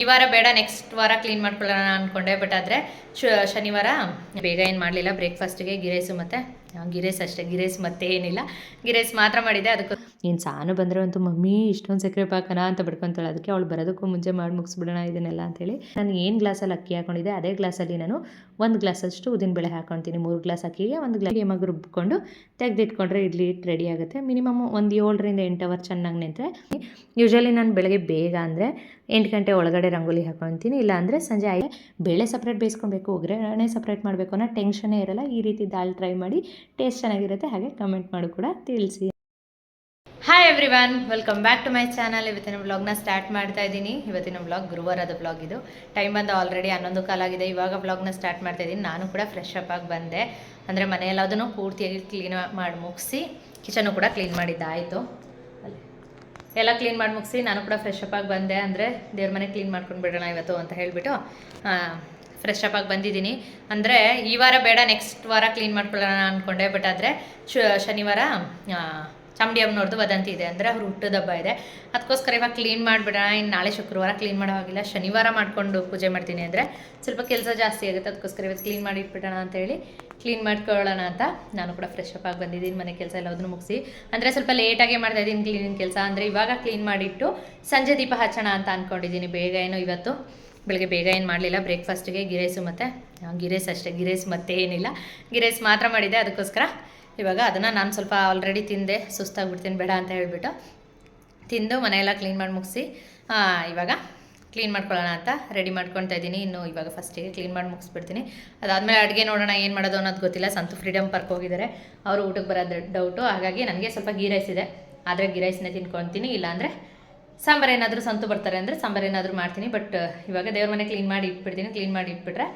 ಈ ವಾರ ಬೇಡ ನೆಕ್ಸ್ಟ್ ವಾರ ಕ್ಲೀನ್ ಮಾಡ್ಕೊಳ್ಳೋಣ ಅಂದ್ಕೊಂಡೆ ಬಟ್ ಆದರೆ ಶನಿವಾರ ಬೇಗ ಏನು ಮಾಡಲಿಲ್ಲ ಬ್ರೇಕ್ಫಾಸ್ಟಿಗೆ ಗಿರೈಸು ಮತ್ತು ಗಿರೇಸ್ ಅಷ್ಟೇ. ಗಿರೇಸ್ ಮತ್ತೆ ಏನಿಲ್ಲ. ಗಿರೇಸ್ ಮಾತ್ರ ಮಾಡಿದೆ. ಅದಕ್ಕೆ ಏನು ಸಾನು ಬಂದರೆ ಅಂತೂ ಮಮ್ಮಿ ಇಷ್ಟೊಂದು ಸಕ್ಕರೆ ಪಾಕನ ಅಂತ ಬಿಡ್ಕೊಂತಾಳೆ. ಅದಕ್ಕೆ ಅವಳು ಬರೋದಕ್ಕೂ ಮುಂಚೆ ಮಾಡಿ ಮುಗಿಸ್ಬಿಡೋಣ ಇದನ್ನೆಲ್ಲ ಅಂತೇಳಿ ನಾನು ಏನು ಗ್ಲಾಸಲ್ಲಿ ಅಕ್ಕಿ ಹಾಕೊಂಡಿದ್ದೆ, ಅದೇ ಗ್ಲಾಸಲ್ಲಿ ನಾನು ಒಂದು ಗ್ಲಾಸಷ್ಟು ಬೆಳೆ ಹಾಕೊಳ್ತೀನಿ ಮೂರು ಗ್ಲಾಸ್ ಅಕ್ಕಿಗೆ ಒಂದು ಗ್ಲಾಸ್ ಏಮಾಗ ರುಬ್ಕೊಂಡು ತೆಗೆದಿಟ್ಕೊಂಡ್ರೆ ಇಡ್ಲಿ ಇಟ್ಟು ರೆಡಿ ಆಗುತ್ತೆ. ಮಿನಿಮಮ್ ಒಂದು ಏಳರಿಂದ ಎಂಟು ಅವರ್ ಚೆನ್ನಾಗಿ ನಿಂತರೆ ಯೂಶ್ವಲಿ ನಾನು ಬೆಳಗ್ಗೆ ಬೇಗ ಅಂದರೆ ಎಂಟು ಗಂಟೆ ಒಳಗಡೆ ರಂಗೋಲಿ ಇಲ್ಲ ಅಂದರೆ ಸಂಜೆ ಆಗಿ ಬೇಳೆ ಸಪ್ರೇಟ್ ಬೇಯಿಸ್ಕೊಬೇಕು, ಒಗ್ಗರಣೆ ಸಪ್ರೇಟ್ ಮಾಡಬೇಕು ಅನ್ನೋ ಟೆನ್ಷನೇ ಇರಲ್ಲ. ಈ ರೀತಿ ದಾಲ್ ಟ್ರೈ ಮಾಡಿ ಟೇಸ್ಟ್ ಚೆನ್ನಾಗಿರುತ್ತೆ, ಹಾಗೆ ಕಮೆಂಟ್ ಮಾಡು ಕೂಡ ತಿಳಿಸಿ. Hi everyone welcome back to my channel ಇವತ್ತಿನ ವ್ಲಾಗ್ನ ಸ್ಟಾರ್ಟ್ ಮಾಡ್ತಾ ಇದ್ದೀನಿ. ಇವತ್ತಿನ ವ್ಲಾಗ್ ಗುರುವಾರದ ವ್ಲಾಗ್ ಇದು. ಟೈಮ್ ಬಂದು ಆಲ್ರೆಡಿ ಹನ್ನೊಂದು ಕಾಲಾಗಿದೆ ಇವಾಗ ವ್ಲಾಗ್ನ ಸ್ಟಾರ್ಟ್ ಮಾಡ್ತಾ ಇದ್ದೀನಿ. ನಾನು ಕೂಡ ಫ್ರೆಶ್ ಅಪ್ ಆಗಿ ಬಂದೆ. ಅಂದರೆ ಮನೆಯೆಲ್ಲದನ್ನು ಪೂರ್ತಿಯಾಗಿ ಕ್ಲೀನ್ ಮಾಡಿ ಮುಗಿಸಿ ಕಿಚನು ಕೂಡ ಕ್ಲೀನ್ ಮಾಡಿದ್ದಾಯಿತು ಎಲ್ಲ ಕ್ಲೀನ್ ಮಾಡಿ ಮುಗಿಸಿ, ನಾನು ಕೂಡ ಫ್ರೆಶ್ ಅಪ್ ಆಗಿ ಬಂದೆ. ಅಂದರೆ ದೇವ್ರ ಮನೆ ಕ್ಲೀನ್ ಮಾಡ್ಕೊಂಡು ಬಿಡೋಣ ಇವತ್ತು ಅಂತ ಹೇಳಿಬಿಟ್ಟು ಫ್ರೆಶ್ ಅಪ್ ಆಗಿ ಬಂದಿದ್ದೀನಿ. ಅಂದರೆ ಈ ವಾರ ಬೇಡ ನೆಕ್ಸ್ಟ್ ವಾರ ಕ್ಲೀನ್ ಮಾಡ್ಕೊಳ್ಳೋಣ ಅಂದ್ಕೊಂಡೆ ಬಟ್ ಆದರೆ ಶನಿವಾರ ಚಾಮುಂಡಿ ಅಮ್ಮನವ್ರದ್ದು ವದಂತಿ ಇದೆ. ಅಂದರೆ ಅವ್ರು ಹುಟ್ಟದ ಹಬ್ಬ ಇದೆ. ಅದಕ್ಕೋಸ್ಕರ ಇವಾಗ ಕ್ಲೀನ್ ಮಾಡಿಬಿಡೋಣ. ಇನ್ನು ನಾಳೆ ಶುಕ್ರವಾರ ಕ್ಲೀನ್ ಮಾಡೋ ಹಾಗಿಲ್ಲ. ಶನಿವಾರ ಮಾಡಿಕೊಂಡು ಪೂಜೆ ಮಾಡ್ತೀನಿ ಅಂದರೆ ಸ್ವಲ್ಪ ಕೆಲಸ ಜಾಸ್ತಿ ಆಗುತ್ತೆ. ಅದಕ್ಕೋಸ್ಕರ ಇವತ್ತು ಕ್ಲೀನ್ ಮಾಡಿ ಇಟ್ಬಿಡೋಣ ಅಂತ ಹೇಳಿ ಕ್ಲೀನ್ ಮಾಡ್ಕೊಳ್ಳೋಣ ಅಂತ ನಾನು ಕೂಡ ಫ್ರೆಶ್ ಅಪ್ ಆಗಿ ಬಂದಿದ್ದೀನಿ. ಮನೆ ಕೆಲಸ ಎಲ್ಲ ಅದನ್ನು ಮುಗಿಸಿ. ಅಂದರೆ ಸ್ವಲ್ಪ ಲೇಟಾಗೆ ಮಾಡ್ತಾ ಇದ್ದೀನಿ ಕ್ಲೀನಿಂಗ್ ಕೆಲಸ. ಅಂದರೆ ಇವಾಗ ಕ್ಲೀನ್ ಮಾಡಿಟ್ಟು ಸಂಜೆ ದೀಪ ಹಚ್ಚೋಣ ಅಂತ ಅಂದ್ಕೊಂಡಿದ್ದೀನಿ ಬೇಗ ಏನೋ ಇವತ್ತು. ಬೆಳಗ್ಗೆ ಬೇಗ ಏನು ಮಾಡಲಿಲ್ಲ ಬ್ರೇಕ್ಫಾಸ್ಟಿಗೆ ಗಿರೇಸು ಮತ್ತು ಗಿರೇಸ್ ಅಷ್ಟೇ, ಗಿರೇಸ್ ಮತ್ತೆ ಏನಿಲ್ಲ. ಗಿರೇಸ್ ಮಾತ್ರ ಮಾಡಿದೆ ಅದಕ್ಕೋಸ್ಕರ ಇವಾಗ ಅದನ್ನು ನಾನು ಸ್ವಲ್ಪ ಆಲ್ರೆಡಿ ತಿಂದೆ, ಸುಸ್ತಾಗ್ಬಿಡ್ತೀನಿ, ಬೇಡ ಅಂತ ಹೇಳಿಬಿಟ್ಟು ತಿಂದು ಮನೆಯೆಲ್ಲ ಕ್ಲೀನ್ ಮಾಡಿ ಮುಗಿಸಿ ಇವಾಗ ಕ್ಲೀನ್ ಮಾಡ್ಕೊಳ್ಳೋಣ ಅಂತ ರೆಡಿ ಮಾಡ್ಕೊತಾ ಇದ್ದೀನಿ. ಇನ್ನು ಇವಾಗ ಫಸ್ಟಿಗೆ ಕ್ಲೀನ್ ಮಾಡಿ ಮುಗಿಸ್ಬಿಡ್ತೀನಿ. ಅದಾದಮೇಲೆ ಅಡುಗೆ ನೋಡೋಣ, ಏನು ಮಾಡೋದು ಅನ್ನೋದು ಗೊತ್ತಿಲ್ಲ. ಸಂತು ಫ್ರೀಡಮ್ ಪಾರ್ಕ್ ಹೋಗಿದ್ದಾರೆ. ಅವರು ಊಟಕ್ಕೆ ಬರೋದು ಡೌಟು ಹಾಗಾಗಿ ನನಗೆ ಸ್ವಲ್ಪ ಗೀ ಇದೆ. ಆದರೆ ಗೀ ರೈಸ್ನೇ ತಿನ್ಕೊತೀನಿ, ಇಲ್ಲಾಂದರೆ ಸಾಂಬಾರು ಏನಾದರೂ ಸಂತು ಬರ್ತಾರೆ ಅಂದರೆ ಸಾಂಬಾರು ಏನಾದರೂ ಮಾಡ್ತೀನಿ. ಬಟ್ ಇವಾಗ ದೇವ್ರ ಮನೆ ಕ್ಲೀನ್ ಮಾಡಿ ಇಟ್ಬಿಡ್ತೀನಿ. ಕ್ಲೀನ್ ಮಾಡಿ ಇಟ್ಬಿಟ್ರೆ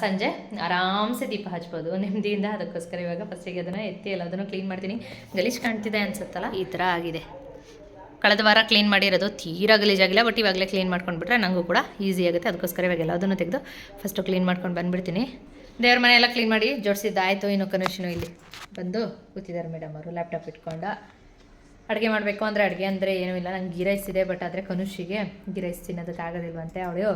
ಸಂಜೆ ಆರಾಮ್ಸೆ ದೀಪ ಹಚ್ಬೋದು. ನೆಮ್ಮದಿಯಿಂದ ಅದಕ್ಕೋಸ್ಕರ ಇವಾಗ ಫಸ್ಟಿಗೆ ಅದನ್ನು ಎತ್ತಿ ಎಲ್ಲದನ್ನು ಕ್ಲೀನ್ ಮಾಡ್ತೀನಿ. ಗಲೀಜು ಕಾಣ್ತಿದೆ ಅನ್ಸುತ್ತಲ್ಲ? ಈ ಥರ ಆಗಿದೆ. ಕಳೆದ ವಾರ ಕ್ಲೀನ್ ಮಾಡಿರೋದು ತೀರಾ ಗಲೀಜಾಗಿಲ್ಲ. ಬಟ್ ಇವಾಗಲೇ ಕ್ಲೀನ್ ಮಾಡ್ಕೊಂಡ್ಬಿಟ್ರೆ ನನಗೂ ಕೂಡ ಈಸಿ ಆಗುತ್ತೆ. ಅದಕ್ಕೋಸ್ಕರ ಇವಾಗ ಎಲ್ಲದನ್ನು ತೆಗೆದು ಫಸ್ಟು ಕ್ಲೀನ್ ಮಾಡ್ಕೊಂಡು ಬಂದುಬಿಡ್ತೀನಿ. ದೇವ್ರ ಮನೆ ಎಲ್ಲ ಕ್ಲೀನ್ ಮಾಡಿ ಜೋಡಿಸಿದ್ದಾಯಿತು. ಇನ್ನು ಕನೆಕ್ಷನು ಇಲ್ಲಿ. ಬಂದು ಕೂತಿದ್ದಾರೆ ಮೇಡಮ್ ಅವರು. ಲ್ಯಾಪ್ಟಾಪ್ ಇಟ್ಕೊಂಡು. ಅಡುಗೆ ಮಾಡಬೇಕು ಅಂದರೆ ಅಡುಗೆ ಅಂದರೆ ಏನೂ ಇಲ್ಲ. ನಂಗೆ ಗೀ ರೈಸ್ ಇದೆ ಬಟ್ ಆದರೆ ಕನುಷಿಗೆ ಗೀ ರೈಸ್ ತಿನ್ನೋದಕ್ಕೆ ಆಗೋದಿಲ್ವಂತೆ ಅವಳು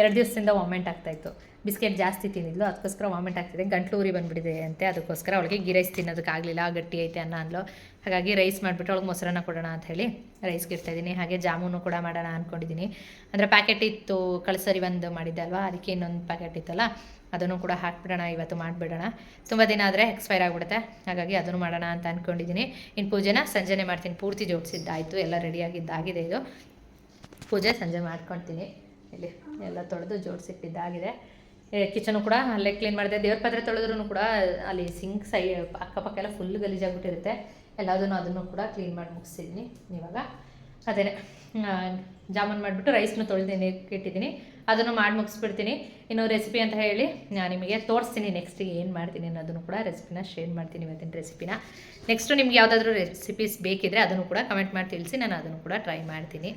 ಎರಡು ದಿವಸದಿಂದ ವಾಮೆಂಟ್ ಆಗ್ತಾಯಿತ್ತು ಬಿಸ್ಕೆಟ್ ಜಾಸ್ತಿ ತಿಂದಿದ್ಲು, ಅದಕ್ಕೋಸ್ಕರ ವಾಮೆಂಟ್ ಆಗ್ತಿದೆ. ಗಂಟ್ಲು ಉರಿ ಬಂದುಬಿಟ್ಟಿದೆ ಅಂತೆ, ಅದಕ್ಕೋಸ್ಕರ ಅವಳಿಗೆ ಗೀ ರೈಸ್ ತಿನ್ನೋದಕ್ಕೆ ಆಗಲಿಲ್ಲ ಗಟ್ಟಿ ಐತೆ ಅನ್ನ ಅಂದ್ಲು. ಹಾಗಾಗಿ ರೈಸ್ ಮಾಡಿಬಿಟ್ಟು ಅವಳಿಗೆ ಮೊಸರನ್ನ ಕೊಡೋಣ ಅಂತ ಹೇಳಿ ರೈಸ್ಗೆ ಇಡ್ತಾಯಿದ್ದೀನಿ ಹಾಗೆ ಜಾಮೂನು ಕೂಡ ಮಾಡೋಣ ಅಂದ್ಕೊಂಡಿದ್ದೀನಿ ಅಂದರೆ ಪ್ಯಾಕೆಟ್ ಇತ್ತು, ಕಳ್ಸರಿ ಒಂದು ಮಾಡಿದ್ದೆ ಅಲ್ವಾ, ಅದಕ್ಕೆ ಇನ್ನೊಂದು ಪ್ಯಾಕೆಟ್ ಇತ್ತಲ್ಲ ಅದನ್ನು ಕೂಡ ಹಾಕ್ಬಿಡೋಣ, ಇವತ್ತು ಮಾಡಿಬಿಡೋಣ. ತುಂಬ ದಿನ ಆದರೆ ಎಕ್ಸ್ಪೈರ್ ಆಗಿಬಿಡುತ್ತೆ. ಹಾಗಾಗಿ ಅದನ್ನು ಮಾಡೋಣ ಅಂತ ಅಂದ್ಕೊಂಡಿದ್ದೀನಿ ಇನ್ನು ಪೂಜೆನ ಸಂಜೆನೇ ಮಾಡ್ತೀನಿ. ಪೂರ್ತಿ ಜೋಡಿಸಿದ್ದಾಯಿತು. ಎಲ್ಲ ರೆಡಿಯಾಗಿದ್ದಾಗಿದೆ ಇದು. ಪೂಜೆ ಸಂಜೆ ಮಾಡ್ಕೊಳ್ತೀನಿ. ಇಲ್ಲಿ ಎಲ್ಲ ತೊಳೆದು ಜೋಡಿಸಿಟ್ಟಿದ್ದಾಗಿದೆ. ಕಿಚನು ಕೂಡ ಅಲ್ಲೇ ಕ್ಲೀನ್ ಮಾಡಿದೆ. ದೇವ್ರ ಪಾತ್ರೆ ತೊಳೆದ್ರೂ ಕೂಡ ಅಲ್ಲಿ ಸಿಂಕ್ ಸೈ ಅಕ್ಕಪಕ್ಕ ಎಲ್ಲ ಫುಲ್ ಗಲೀಜಾಗ್ಬಿಟ್ಟಿರುತ್ತೆ. ಎಲ್ಲದನ್ನು ಅದನ್ನು ಕೂಡ ಕ್ಲೀನ್ ಮಾಡಿ ಮುಗಿಸಿದ್ದೀನಿ ಇವಾಗ. ಅದೇನೆ ಜಾಮೂನ್ ಮಾಡಿಬಿಟ್ಟು ರೈಸ್ನು ತೊಳೆದೇನೆ ಇಟ್ಟಿದ್ದೀನಿ. ಅದನ್ನು ಮಾಡಿ ಮುಗಿಸ್ಬಿಡ್ತೀನಿ. ಇನ್ನು ರೆಸಿಪಿ ಅಂತ ಹೇಳಿ ನಾನು ನಿಮಗೆ ತೋರಿಸ್ತೀನಿ. ನೆಕ್ಸ್ಟ್ ಏನು ಮಾಡ್ತೀನಿ ಅನ್ನೋದನ್ನು ಕೂಡ ರೆಸಿಪಿನ ಶೇರ್ ಮಾಡ್ತೀನಿ ಇವತ್ತಿನ ರೆಸಿಪಿನ ನೆಕ್ಸ್ಟು ನಿಮ್ಗೆ ಯಾವುದಾದ್ರೂ ರೆಸಿಪೀಸ್ ಬೇಕಿದ್ರೆ ಅದನ್ನು ಕೂಡ ಕಮೆಂಟ್ ಮಾಡಿ ತಿಳಿಸಿ. ನಾನು ಅದನ್ನು ಕೂಡ ಟ್ರೈ ಮಾಡ್ತೀನಿ.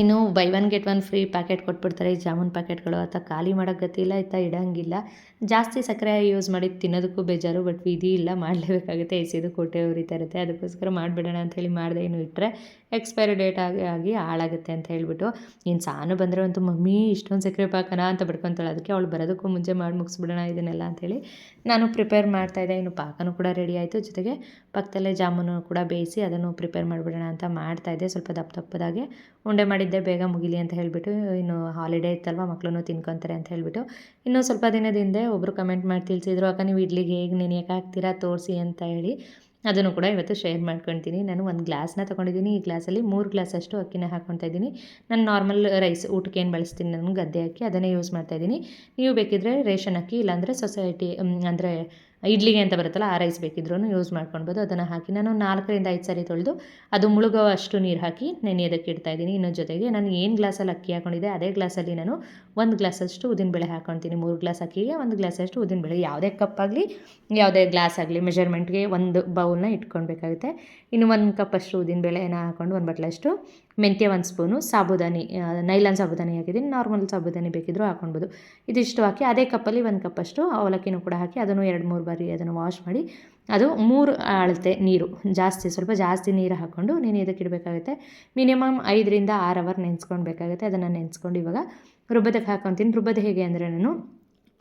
ಇನ್ನು buy one get one free packet ಕೊಟ್ಬಿಡ್ತಾರೆ. ಈ ಜಾಮೂನ್ ಪ್ಯಾಕೆಟ್ಗಳು ಅಥವಾ ಖಾಲಿ ಮಾಡೋಕ್ಕೆ ಗತಿ ಇಲ್ಲ ಆಯ್ತಾ ಇಡೋಂಗಿಲ್ಲ. ಜಾಸ್ತಿ ಸಕ್ಕರೆ ಯೂಸ್ ಮಾಡಿ ತಿನ್ನೋದಕ್ಕೂ ಬೇಜಾರು ಬಟ್ ವಿಧಿ ಇಲ್ಲ, ಮಾಡಲೇಬೇಕಾಗುತ್ತೆ. ಎಸೆದು ಕೋಟೆ ಉರಿತಾ ಇರುತ್ತೆ. ಅದಕ್ಕೋಸ್ಕರ ಮಾಡಿಬಿಡೋಣ ಅಂಥೇಳಿ ಮಾಡಿದೆ ಇನ್ನು ಇಟ್ಟರೆ ಎಕ್ಸ್ಪೈರಿ ಡೇಟ್ ಆಗಿ ಆಗಿ ಹಾಳಾಗುತ್ತೆ ಅಂತ ಹೇಳಿಬಿಟ್ಟು. ಇನ್ನು ಸಾನು ಬಂದರೆ ಅಂತೂ ಮಮ್ಮಿ ಇಷ್ಟೊಂದು ಸಕ್ಕರೆ ಪಾಕನ ಅಂತ ಬಿಡ್ಕೊತಾಳೆ. ಅದಕ್ಕೆ ಅವಳು ಬರೋದಕ್ಕೂ ಮುಂಚೆ ಮಾಡಿ ಮುಗಿಸ್ಬಿಡೋಣ ಇದನ್ನೆಲ್ಲ ಅಂಥೇಳಿ ನಾನು ಪ್ರಿಪೇರ್ ಮಾಡ್ತಾಯಿದ್ದೆ ಇನ್ನು ಪಾಕನೂ ಕೂಡ ರೆಡಿ ಆಯಿತು. ಜೊತೆಗೆ ಪಕ್ಕದಲ್ಲೇ ಜಾಮೂನು ಕೂಡ ಬೇಯಿಸಿ ಅದನ್ನು ಪ್ರಿಪೇರ್ ಮಾಡಿಬಿಡೋಣ ಅಂತ ಮಾಡ್ತಾಯಿದ್ದೆ ಸ್ವಲ್ಪ ದಪ್ಪ ದಪ್ಪದಾಗೆ ಉಂಡೆ ಮಾಡಿದ್ದೆ. ಬೇಗ ಮುಗಿಲಿ ಅಂತ ಹೇಳಿಬಿಟ್ಟು ಇನ್ನು ಹಾಲಿಡೇ ಇತ್ತಲ್ವ ಮಕ್ಕಳನ್ನು ತಿನ್ಕೊತಾರೆ ಅಂತ ಹೇಳಿಬಿಟ್ಟು ಇನ್ನೂ ಸ್ವಲ್ಪ ದಿನದಿಂದ ಒಬ್ಬರು ಕಮೆಂಟ್ ಮಾಡಿ ತಿಳಿಸಿದ್ರು, ಅಕ್ಕ, ನೀವು ಇಡ್ಲಿಗೆ ಹೇಗೆ ನೆನೆಯೋಕೆ ಹಾಕ್ತೀರಾ ತೋರಿಸಿ ಅಂತ ಹೇಳಿ ಅದನ್ನು ಕೂಡ ಇವತ್ತು ಶೇರ್ ಮಾಡ್ಕೊಳ್ತೀನಿ ನಾನು ಒಂದು ಗ್ಲಾಸ್ನ ತೊಗೊಂಡಿದ್ದೀನಿ. ಈ ಗ್ಲಾಸಲ್ಲಿ ಮೂರು ಗ್ಲಾಸ್ ಅಷ್ಟು ಅಕ್ಕಿನ ಹಾಕ್ಕೊತಾ ಇದ್ದೀನಿ. ನಾನು ನಾರ್ಮಲ್ ರೈಸ್ ಊಟಕ್ಕೆ ಏನು ಬಳಸ್ತೀನಿ ನಾನು ಗದ್ದೆ ಅಕ್ಕಿ, ಅದನ್ನೇ ಯೂಸ್ ಮಾಡ್ತಾ ಇದ್ದೀನಿ. ನೀವು ಬೇಕಿದ್ರೆ ರೇಷನ್ ಅಕ್ಕಿ, ಇಲ್ಲಾಂದರೆ ಸೊಸೈಟಿ ಅಂದರೆ ಇಡ್ಲಿಗೆ ಅಂತ ಬರುತ್ತಲ್ಲ, ಆ ರೈಸ್ ಬೇಕಿದ್ರೂ ಯೂಸ್ ಮಾಡ್ಕೊಳ್ಬೋದು. ಅದನ್ನು ಹಾಕಿ ನಾನು ನಾಲ್ಕರಿಂದ ಐದು ಸಾರಿ ತೊಳೆದು ಅದು ಮುಳುಗೋ ಅಷ್ಟು ನೀರು ಹಾಕಿ ನೆನೆಯೋದಕ್ಕೆ ಇಡ್ತಾ ಇದ್ದೀನಿ. ಇನ್ನೊಂದು ಜೊತೆಗೆ ನಾನು ಏನು ಗ್ಲಾಸಲ್ಲಿ ಅಕ್ಕಿ ಹಾಕೊಂಡಿದ್ದೆ, ಅದೇ ಗ್ಲಾಸಲ್ಲಿ ನಾನು ಒಂದು ಗ್ಲಾಸಷ್ಟು ಉದ್ದಿನಬೇಳೆ ಹಾಕ್ಕೊತೀನಿ ಮೂರು ಗ್ಲಾಸ್ ಅಕ್ಕಿಗೆ ಒಂದು ಗ್ಲಾಸಷ್ಟು ಉದ್ದಿನಬೇಳೆ ಯಾವುದೇ ಕಪ್ ಆಗಲಿ, ಯಾವುದೇ ಗ್ಲಾಸ್ ಆಗಲಿ ಮೆಜರ್ಮೆಂಟ್ಗೆ ಒಂದು ಬೌಲ್ನ ಇಟ್ಕೊಳ್ಬೇಕಾಗುತ್ತೆ. ಇನ್ನು ಒಂದು ಕಪ್ಪಷ್ಟು ಉದ್ದಿನಬೇಳೆನ ಹಾಕ್ಕೊಂಡು ಒಂದು ಬಟ್ಲಷ್ಟು ಮೆಂತ್ಯ ಒಂದು ಸ್ಪೂನು ಸಾಬುದಾನಿ ನೈಲಾನ್ ಸಾಬುದಾನಿ ಹಾಕಿದ್ದೀನಿ. ನಾರ್ಮಲ್ ಸಾಬುದಾನಿ ಬೇಕಿದ್ರೂ ಹಾಕ್ಕೊಳ್ಬೋದು ಇದಿಷ್ಟು ಹಾಕಿ ಅದೇ ಕಪ್ಪಲ್ಲಿ ಒಂದು ಕಪ್ಪಷ್ಟು ಅವಲಕ್ಕಿನೂ ಕೂಡ ಹಾಕಿ ಅದನ್ನು ಎರಡು ಮೂರು ಬಾರಿ ಅದನ್ನು ವಾಶ್ ಮಾಡಿ, ಅದು ಮೂರು ಅಳತೆ ನೀರು, ಜಾಸ್ತಿ ಸ್ವಲ್ಪ ಜಾಸ್ತಿ ನೀರು ಹಾಕ್ಕೊಂಡು ನೀನು ಇದಕ್ಕೆ ಇಡಬೇಕಾಗುತ್ತೆ. ಮಿನಿಮಮ್ ಐದರಿಂದ ಆರು ಅವರ್ ನೆನೆಸ್ಕೊಳ್ಬೇಕಾಗುತ್ತೆ. ಅದನ್ನು ನೆನೆಸ್ಕೊಂಡು ಇವಾಗ ರುಬ್ಬದಕ್ಕೆ ಹಾಕ್ಕೊತೀನಿ ರುಬ್ಬದ ಹೇಗೆ ಅಂದರೆ ನಾನು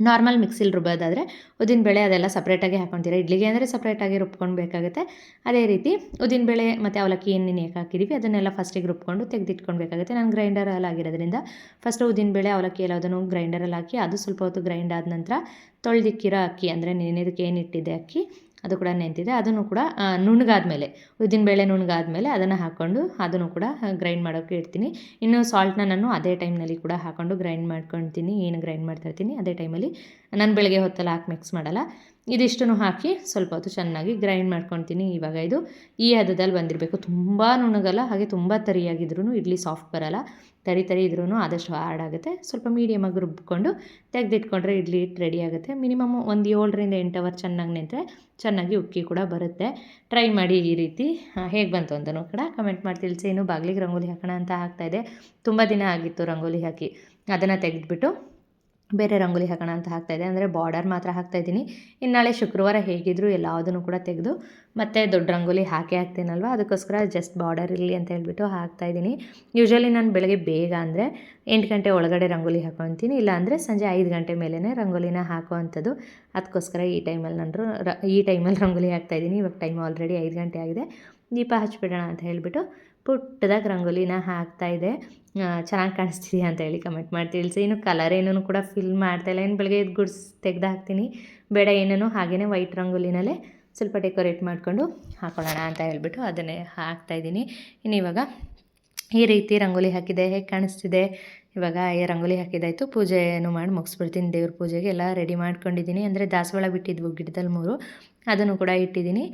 ನಾರ್ಮಲ್ ಮಿಕ್ಸಿಲಿ ರುಬ್ಬೋದಾದರೆ ಉದ್ದಿನಬೇಳೆ ಅದೆಲ್ಲ ಸಪ್ರೇಟಾಗಿ ಹಾಕೊತೀರ ಇಡ್ಲಿಗೆ ಅಂದರೆ ಸಪ್ರೇಟಾಗಿ ರುಬ್ಕೊಳ್ಬೇಕಾಗುತ್ತೆ ಅದೇ ರೀತಿ ಉದ್ದಿನಬೇಳೆ ಮತ್ತು ಅವಲಕ್ಕಿ ಏನು ನೆನೆಯಕ್ಕೆ ಹಾಕಿದ್ದೀವಿ ಅದನ್ನೆಲ್ಲ ಫಸ್ಟಿಗೆ ರುಬ್ಕೊಂಡು ತೆಗೆದಿಟ್ಕೊಳ್ಬೇಕಾಗುತ್ತೆ. ನಾನು ಗ್ರೈಂಡರಲ್ಲಿ ಆಗಿರೋದ್ರಿಂದ ಫಸ್ಟು ಉದ್ದಿನಬೇಳೆ ಅವಲಕ್ಕಿ ಎಲ್ಲದನ್ನು ಗ್ರೈಂಡರಲ್ಲಿ ಹಾಕಿ, ಅದು ಸ್ವಲ್ಪ ಹೊತ್ತು ಗ್ರೈಂಡ್ ಆದ ನಂತರ ತೊಳೆದಿಕ್ಕಿರೋ ಅಕ್ಕಿ, ಅಂದರೆ ನೆನೆದಕ್ಕೆ ಏನು ಇಟ್ಟಿದ್ದೆ ಅಕ್ಕಿ ಅದು ಕೂಡ ನೆಂತಿದೆ ಅದನ್ನು ಕೂಡ ನುಣ್ಣಗಾದ್ಮೇಲೆ ಉದ್ದಿನಬೇಳೆ ನುಣ್ಣಗಾದ್ಮೇಲೆ ಅದನ್ನು ಹಾಕ್ಕೊಂಡು ಅದನ್ನು ಕೂಡ ಗ್ರೈಂಡ್ ಮಾಡೋಕ್ಕೆ ಇಡ್ತೀನಿ. ಇನ್ನು ಸಾಲ್ಟ್ನ ನಾನು ಅದೇ ಟೈಮ್ನಲ್ಲಿ ಕೂಡ ಹಾಕ್ಕೊಂಡು ಗ್ರೈಂಡ್ ಮಾಡ್ಕೊಳ್ತೀನಿ ಏನು ಗ್ರೈಂಡ್ ಮಾಡ್ತಾ ಇರ್ತೀನಿ ಅದೇ ಟೈಮಲ್ಲಿ ನಾನು ಬೆಳಗ್ಗೆ ಹೊತ್ತಲ್ಲಿ ಹಾಕಿ ಮಿಕ್ಸ್ ಮಾಡಲ್ಲ. ಇದಿಷ್ಟನ್ನು ಹಾಕಿ ಸ್ವಲ್ಪ ಹೊತ್ತು ಚೆನ್ನಾಗಿ ಗ್ರೈಂಡ್ ಮಾಡ್ಕೊತೀನಿ ಇವಾಗ ಇದು. ಈ ಹದದಲ್ಲಿ ಬಂದಿರಬೇಕು. ತುಂಬ ನುಣ್ಣಗಲ್ಲ, ಹಾಗೆ ತುಂಬ ತರಿಯಾಗಿದ್ರೂ ಇಡ್ಲಿ ಸಾಫ್ಟ್ ಬರಲ್ಲ. ತರಿ ತರಿ ಇದ್ರೂ ಆದಷ್ಟು ಆಗುತ್ತೆ. ಸ್ವಲ್ಪ ಮೀಡಿಯಮಾಗಿ ರುಬ್ಬಿಕೊಂಡು ತೆಗೆದಿಟ್ಕೊಂಡ್ರೆ ಇಡ್ಲಿ ಹಿಟ್ಟು ರೆಡಿ ಆಗುತ್ತೆ. ಮಿನಿಮಮ್ ಒಂದು ಏಳರಿಂದ ಎಂಟು ಅವರ್ ಚೆನ್ನಾಗಿ ನಿಂತರೆ ಚೆನ್ನಾಗಿ ಉಕ್ಕಿ ಕೂಡ ಬರುತ್ತೆ. ಟ್ರೈ ಮಾಡಿ ಈ ರೀತಿ. ಹೇಗೆ ಬಂತು ಅಂತಲೂ ಕೂಡ ಕಮೆಂಟ್ ಮಾಡಿ ತಿಳಿಸಿ. ಇನ್ನು ಬಾಗಿಲಿಗೆ ರಂಗೋಲಿ ಹಾಕೋಣ ಅಂತ ಹಾಕ್ತಾಯಿದ್ದೆ ತುಂಬ ದಿನ ಆಗಿತ್ತು ರಂಗೋಲಿ ಹಾಕಿ. ಅದನ್ನು ತೆಗೆದ್ಬಿಟ್ಟು ಬೇರೆ ರಂಗೋಲಿ ಹಾಕೋಣ ಅಂತ ಹಾಕ್ತಾಯಿದ್ದೆ ಅಂದರೆ ಬಾರ್ಡರ್ ಮಾತ್ರ ಹಾಕ್ತಾಯಿದ್ದೀನಿ ಇನ್ನು ನಾಳೆ ಶುಕ್ರವಾರ ಹೇಗಿದ್ದರೂ ಎಲ್ಲದನ್ನು ಕೂಡ ತೆಗೆದು ಮತ್ತೆ ದೊಡ್ಡ ರಂಗೋಲಿ ಹಾಕೇ ಹಾಕ್ತೀನಲ್ವ? ಅದಕ್ಕೋಸ್ಕರ ಜಸ್ಟ್ ಬಾರ್ಡರ್ ಇರಲಿ ಅಂತ ಹೇಳಿಬಿಟ್ಟು ಹಾಕ್ತಾ ಇದ್ದೀನಿ. ಯೂಶ್ವಲಿ ನಾನು ಬೆಳಗ್ಗೆ ಬೇಗ ಅಂದರೆ ಎಂಟು ಗಂಟೆ ಒಳಗಡೆ ರಂಗೋಲಿ ಹಾಕೊತೀನಿ ಇಲ್ಲ ಅಂದರೆ ಸಂಜೆ ಐದು ಗಂಟೆ ಮೇಲೇ ರಂಗೋಲಿನ ಹಾಕುವಂಥದ್ದು. ಅದಕ್ಕೋಸ್ಕರ ಈ ಟೈಮಲ್ಲಿ ನಾನು ರ, ಈ ಟೈಮಲ್ಲಿ ರಂಗೋಲಿ ಹಾಕ್ತಾಯಿದ್ದೀನಿ ಇವಾಗ ಟೈಮ್ ಆಲ್ರೆಡಿ ಐದು ಗಂಟೆ ಆಗಿದೆ. ದೀಪ ಹಚ್ಬಿಡೋಣ ಅಂತ ಹೇಳಿಬಿಟ್ಟು ಪುಟ್ಟದಾಗಿ ರಂಗೋಲಿನ ಹಾಕ್ತಾಯಿದ್ದೆ ಚೆನ್ನಾಗಿ ಕಾಣಿಸ್ತಿದೆಯಾ ಅಂತ ಹೇಳಿ ಕಮೆಂಟ್ ಮಾಡಿ ತಿಳಿಸಿ ಇನ್ನು ಕಲರ್ ಏನೂ ಕೂಡ ಫಿಲ್ ಮಾಡ್ತಾಯಿಲ್ಲ ಇನ್ನು ಬೆಳಗ್ಗೆ ಎದ್ದು ಗುಡ್ಸ್ ತೆಗೆದು ಹಾಕ್ತೀನಿ. ಬೇಡ ಏನೇನೋ ಹಾಗೆಯೇ ವೈಟ್ ರಂಗೋಲಿನಲ್ಲೇ ಸ್ವಲ್ಪ ಡೆಕೋರೇಟ್ ಮಾಡಿಕೊಂಡು ಹಾಕೊಳ್ಳೋಣ ಅಂತ ಹೇಳ್ಬಿಟ್ಟು ಅದನ್ನೇ ಹಾಕ್ತಾಯಿದ್ದೀನಿ ಇನ್ನು ಇವಾಗ ಈ ರೀತಿ ರಂಗೋಲಿ ಹಾಕಿದೆ. ಹೇಗೆ ಕಾಣಿಸ್ತಿದೆ? ಇವಾಗ ರಂಗೋಲಿ ಹಾಕಿದಾಯಿತು. ಪೂಜೆಯನ್ನು ಮಾಡಿ ಮುಗಿಸ್ಬಿಡ್ತೀನಿ. ದೇವ್ರ ಪೂಜೆಗೆ ಎಲ್ಲ ರೆಡಿ ಮಾಡ್ಕೊಂಡಿದ್ದೀನಿ. ಅಂದರೆ ದಾಸವಾಳ ಬಿಟ್ಟಿದ್ವು ಗಿಡದಲ್ಲಿ ಮೂರು. ಅದನ್ನು ಕೂಡ ಇಟ್ಟಿದ್ದೀನಿ.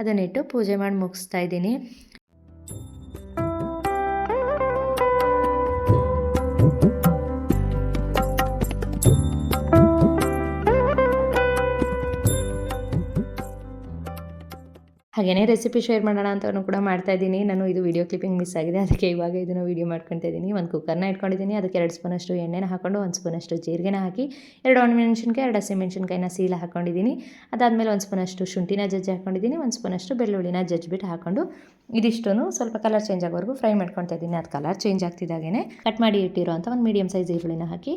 ಅದನ್ನಿಟ್ಟು ಪೂಜೆ ಮಾಡಿ ಮುಗಿಸ್ತಾ ಇದ್ದೀನಿ. ಹಾಗೆಯೇ ರೆಸಿಪಿ ಶೇರ್ ಮಾಡೋಣ ಅಂತಲೂ ಕೂಡ ಮಾಡ್ತಾ ಇದ್ದೀನಿ. ನಾನು ಇದು ವೀಡಿಯೋ ಕ್ಲಿಪ್ಪಿಂಗ್ ಮಿಸ್ ಆಗಿದೆ. ಅದಕ್ಕೆ ಇವಾಗ ಇದನ್ನು ವೀಡಿಯೋ ಮಾಡ್ಕೊತಾ ಇದ್ದೀನಿ. ಒಂದು ಕುಕ್ಕರ್ನ ಇಟ್ಕೊಂಡಿದ್ದೀನಿ. ಅದಕ್ಕೆ ಎರಡು ಸ್ಪೂನಷ್ಟು ಎಣ್ಣೆನ ಹಾಕೊಂಡು ಒಂದು ಸ್ಪೂನಷ್ಟು ಜೀರಿಗೆನ ಹಾಕಿ, ಎರಡು ಒಣಮೆಣಸಿನ್ಕಾಯಿ ಎರಡು ಹಸಿಮೆಣಸಿನ್ಕಾಯಿನ ಸೀಲ ಹಾಕ್ಕೊಂಡಿದ್ದೀನಿ ಅದಾದಮೇಲೆ ಒಂದು ಸ್ಪೂನಷ್ಟು ಶುಂಠಿನ ಜಜ್ಜಿ ಹಾಕೊಂಡಿದ್ದೀನಿ. ಒಂದು ಸ್ಪೂನಷ್ಟು ಬೆಳ್ಳುಳ್ಳಿನ ಜಜ್ಜಿಬಿಟ್ಟು ಹಾಕ್ಕೊಂಡು ಇದಿಷ್ಟು ಸ್ವಲ್ಪ ಕಲರ್ ಚೇಂಜ್ ಆಗೋವರೆಗೂ ಫ್ರೈ ಮಾಡ್ಕೊತಾ ಇದ್ದೀನಿ. ಅದು ಕಲರ್ ಚೇಂಜ್ ಆಗ್ತಿದ್ದಾಗೇ ಕಟ್ ಮಾಡಿ ಇಟ್ಟಿರೋಂಥ ಒಂದು ಮೀಡಿಯಮ್ ಸೈಜ್ ಈರುಳ್ಳಿನ ಹಾಕಿ,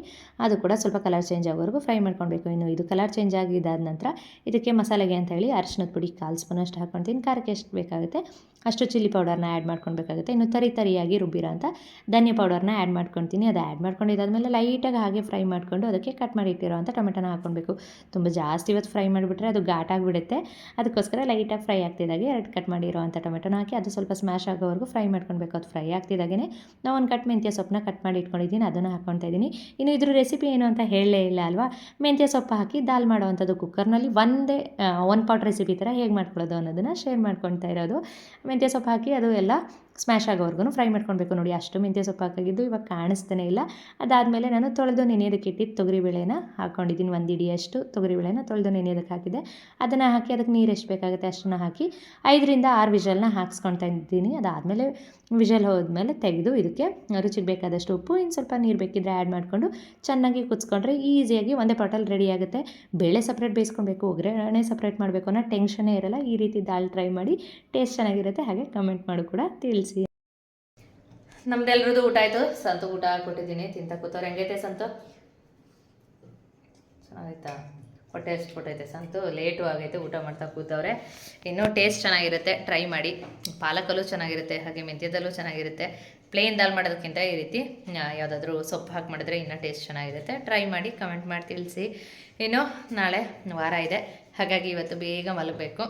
ಅದು ಕೂಡ ಸ್ವಲ್ಪ ಕಲರ್ ಚೇಂಜ್ ಆಗೋವರೆಗೂ ಫ್ರೈ ಮಾಡ್ಕೊಳ್ಬೇಕು. ಇನ್ನು ಇದು ಕಲರ್ ಚೇಂಜ್ ಆಗಿದ್ದಾದ ನಂತರ ಇದಕ್ಕೆ ಮಸಾಲೆಗೆ ಅಂತ ಹೇಳಿ ಅರಿಶಿನದ ಪುಡಿ ಕಾಲು ಸ್ಪೂನಷ್ಟು ಹಾಕ್ಕೊಳ್ತೀನಿ ಖಾರಕ್ಕೆ ಎಷ್ಟು ಬೇಕಾಗುತ್ತೆ, ಅಷ್ಟು ಚಿಲ್ಲಿ ಪೌಡರ್ನ ಆ್ಯಡ್ ಮಾಡ್ಕೊಳ್ಬೇಕಾಗುತ್ತೆ. ಇನ್ನು ತರಿ ತರಿಯಾಗಿ ರುಬ್ಬಿರೋ ಅಂತ ಧನಿಯಾ ಪೌಡರ್ನ ಆ್ಯಡ್ ಮಾಡ್ಕೊತೀನಿ ಅದು ಆ್ಯಡ್ ಮಾಡ್ಕೊಂಡಿದ್ದಾದಮೇಲೆ ಲೈಟಾಗಿ ಹಾಗೆ ಫ್ರೈ ಮಾಡಿಕೊಂಡು ಅದಕ್ಕೆ ಕಟ್ ಮಾಡಿ ಇಟ್ಟಿರೋ ಅಂತ ಟೊಮೆಟೊನ ಹಾಕ್ಕೊಳ್ಬೇಕು. ತುಂಬ ಜಾಸ್ತಿ ಇವತ್ತು ಫ್ರೈ ಮಾಡಿಬಿಟ್ರೆ ಅದು ಘಾಟಾಗಿಬಿಡುತ್ತೆ ಅದಕ್ಕೋಸ್ಕರ ಲೈಟಾಗಿ ಫ್ರೈ ಆಗ್ತಿದ್ದಾಗೆ ಎರಡು ಕಟ್ ಮಾಡಿರೋ ಅಂಥ ಟೊಮೆಟೊನ ಹಾಕಿ ಅದು ಸ್ವಲ್ಪ ಸ್ಮ್ಯಾಶ್ ಆಗೋವರೆಗೂ ಫ್ರೈ ಮಾಡ್ಕೊಳ್ಬೇಕು. ಅದು ಫ್ರೈ ಆಗ್ತಿದ್ದಾಗೆ ನಾವು ಒಂದು ಕಟ್ ಮೆಂತ್ಯ ಸೊಪ್ಪನ್ನ ಕಟ್ ಮಾಡಿ ಇಟ್ಕೊಂಡಿದ್ದೀನಿ, ಅದನ್ನು ಹಾಕ್ಕೊಳ್ತಾ ಇದ್ದೀನಿ. ಇನ್ನು ಇದ್ರ ರೆಸಿಪಿ ಏನು ಅಂತ ಹೇಳಲೇ ಇಲ್ಲ ಅಲ್ವಾ? ಮೆಂತ್ಯ ಸೊಪ್ಪು ಹಾಕಿ ದಾಲ್ ಮಾಡೋವಂಥದ್ದು ಕುಕ್ಕರ್ನಲ್ಲಿ ಒಂದೇ ಒನ್ ಪಾಟ್ ರೆಸಿಪಿ ಥರ ಹೇಗೆ ಮಾಡ್ಕೊಳ್ಳೋದು ಅನ್ನೋದನ್ನು ಶೇರ್ ಮಾಡ್ಕೊತಾ ಇರೋದು. ಮೆಂತ್ಯ ಸೊಪ್ಪು ಹಾಕಿ ಅದು ಎಲ್ಲ ಸ್ಮ್ಯಾಶ್ ಆಗೋವರೆಗೂ ಫ್ರೈ ಮಾಡ್ಕೊಳ್ಬೇಕು ನೋಡಿ. ಅಷ್ಟು ಮೆಂತ್ಯ ಸೊಪ್ಪು ಹಾಕಾಗಿದ್ದು ಇವಾಗ ಕಾಣಿಸ್ತಾನೆ ಇಲ್ಲ. ಅದಾದಮೇಲೆ ನಾನು ತೊಳೆದು ನೆನೆಯೋದಕ್ಕೆ ಇಟ್ಟಿದ್ದು ತೊಗರಿಬೇಳೆನ ಹಾಕ್ಕೊಂಡಿದ್ದೀನಿ ಒಂದು ಇಡಿಯಷ್ಟು ತೊಗರಿಬೇಳೆನ ತೊಳೆದು ನೆನೆಯೋದಕ್ಕೆ ಹಾಕಿದೆ. ಅದನ್ನು ಹಾಕಿ ಅದಕ್ಕೆ ನೀರು ಎಷ್ಟು ಬೇಕಾಗುತ್ತೆ ಅಷ್ಟನ್ನು ಹಾಕಿ ಐದರಿಂದ ಆರು ವಿಷಲ್ನ ಹಾಕ್ಸ್ಕೊಳ್ತಾ ಇದ್ದೀನಿ. ಅದಾದಮೇಲೆ ವಿಷಲ್ ಹೋದ್ಮೇಲೆ ತೆಗೆದು ಇದಕ್ಕೆ ರುಚಿಗೆ ಬೇಕಾದಷ್ಟು ಉಪ್ಪು ಇನ್ನು ಸ್ವಲ್ಪ ನೀರು ಬೇಕಿದ್ದರೆ ಆ್ಯಡ್ ಮಾಡಿಕೊಂಡು ಚೆನ್ನಾಗಿ ಕುದಿಸ್ಕೊಂಡ್ರೆ ಈಸಿಯಾಗಿ ಒಂದೇ ಪಾಟಲ್ಲಿ ರೆಡಿ ಆಗುತ್ತೆ. ಬೇಳೆ ಸಪ್ರೇಟ್ ಬೇಯಿಸ್ಕೊಬೇಕು ಒಗ್ಗರಣೆ ಸಪ್ರೇಟ್ ಮಾಡಬೇಕು ಅನ್ನೋ ಟೆನ್ಷನೇ ಇರಲ್ಲ. ಈ ರೀತಿ ದಾಲ್ ಟ್ರೈ ಮಾಡಿ ಟೇಸ್ಟ್ ಚೆನ್ನಾಗಿರುತ್ತೆ. ಹಾಗೆ ಕಮೆಂಟ್ ಮಾಡು ಕೂಡ ತಿಳಿಸಿ. ನಮ್ದೆಲ್ರದ್ದು ಊಟ ಆಯಿತು. ಸಂತು ಊಟ ಕೊಟ್ಟಿದ್ದೀನಿ. ತಿಂತ ಕೂತವ್ರು. ಹೆಂಗೈತೆ ಸಂತು? ಚೆನ್ನಾಗೈತಾ? ಹೊಟ್ಟೆ ಅಷ್ಟು ಕೊಟ್ಟೈತೆ ಸಂತು. ಲೇಟು ಆಗೈತೆ ಊಟ ಮಾಡ್ತಾ ಕೂತವ್ರೆ. ಇನ್ನೂ ಟೇಸ್ಟ್ ಚೆನ್ನಾಗಿರುತ್ತೆ. ಟ್ರೈ ಮಾಡಿ. ಪಾಲಕಲ್ಲೂ ಚೆನ್ನಾಗಿರುತ್ತೆ. ಹಾಗೆ ಮೆಂತ್ಯದಲ್ಲೂ ಚೆನ್ನಾಗಿರುತ್ತೆ. ಪ್ಲೇನ್ ದಾಲ್ ಮಾಡೋದಕ್ಕಿಂತ ಈ ರೀತಿ ಯಾವುದಾದ್ರೂ ಸೊಪ್ಪು ಹಾಕಿ ಮಾಡಿದ್ರೆ ಇನ್ನೂ ಟೇಸ್ಟ್ ಚೆನ್ನಾಗಿರುತ್ತೆ. ಟ್ರೈ ಮಾಡಿ, ಕಮೆಂಟ್ ಮಾಡಿ, ತಿಳಿಸಿ. ಇನ್ನು ನಾಳೆ ವಾರ ಇದೆ. ಹಾಗಾಗಿ ಇವತ್ತು ಬೇಗ ಮಲಗಬೇಕು.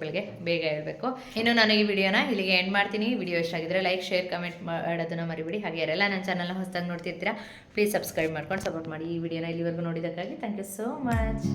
ಬೆಳಗ್ಗೆ ಬೇಗ ಹೇಳಬೇಕು ಇನ್ನು ನಾನು ಈ ವಿಡಿಯೋನ ಇಲ್ಲಿಗೆ ಎಂಡ್ ಮಾಡ್ತೀನಿ. ವಿಡಿಯೋ ಇಷ್ಟ ಆಗಿದ್ರೆ ಲೈಕ್ ಶೇರ್ ಕಮೆಂಟ್ ಮಾಡೋದನ್ನು ಮರಿಬಿಡಿ. ಹಾಗೆ ಯಾರೆಲ್ಲ ನನ್ನ ಚಾನಲ್ನ ಹೊಸದಾಗಿ ನೋಡ್ತಿರ್ತೀರಾ ಪ್ಲೀಸ್ ಸಬ್ಸ್ಕ್ರೈಬ್ ಮಾಡ್ಕೊಂಡು ಸಪೋರ್ಟ್ ಮಾಡಿ ಈ ವಿಡಿಯೋನ ಇಲ್ಲಿವರೆಗೂ ನೋಡಿದ್ದಕ್ಕಾಗಿ ಥ್ಯಾಂಕ್ ಯು ಸೋ ಮಚ್